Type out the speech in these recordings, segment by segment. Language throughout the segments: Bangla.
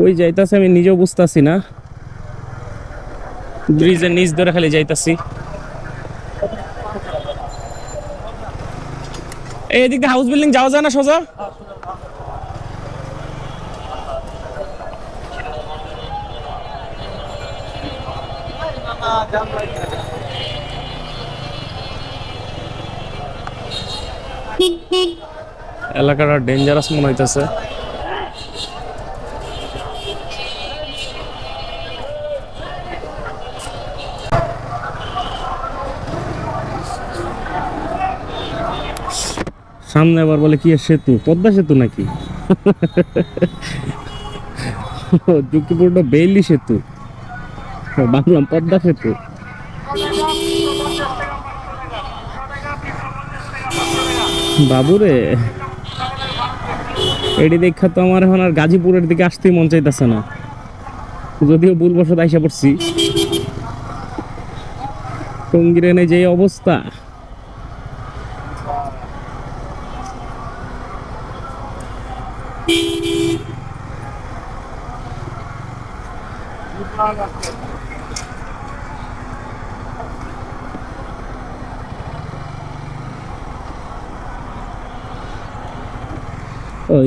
ওই যাইতাছে, আমি নিজেও বুঝতাছি না। ব্রিজের নিচ ধরে খালি যাইতাছি। এদিক দিয়ে হাউস বিল্ডিং যাওয়া যায় না সোজা? এলাকাটা ডেঞ্জারাস মনে হইতেছে। সামনে আবার বলে কি সেতু? পদ্মা সেতু নাকি? যুক্তিপূর্ণ বেইলি সেতু। ও, ভাবলাম পদ্মা সেতু। বাবুরে এটি দেখা তো আমার এখন আর গাজীপুরের দিকে আসতেই মন চাইতেছে না। যদিও ভুলবশত আইসা পড়ছি। টঙ্গিরেনে যে অবস্থা। ও,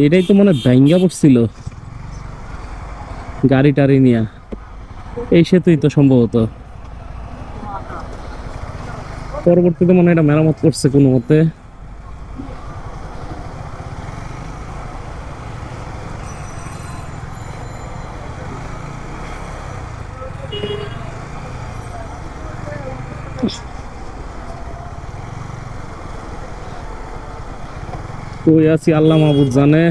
এটাই তো মনে ভেঙ্গা পড়ছিল। গাড়ি টাড়ি নিয়ে। এই সেতুই তো সম্ভবত। পরবর্তীতে মনে এটা মেরামত করছে কোনো মতে। কই আছি? আল্লাহ মাহবুদ জানে।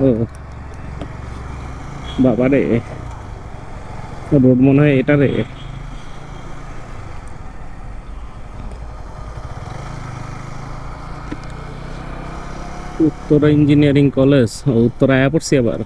ও। বাবা রে। রোড মনে হয় এটা রে। উত্তরা ইঞ্জিনিয়ারিং কলেজ ও উত্তরা আয়া পড়ছি আবার।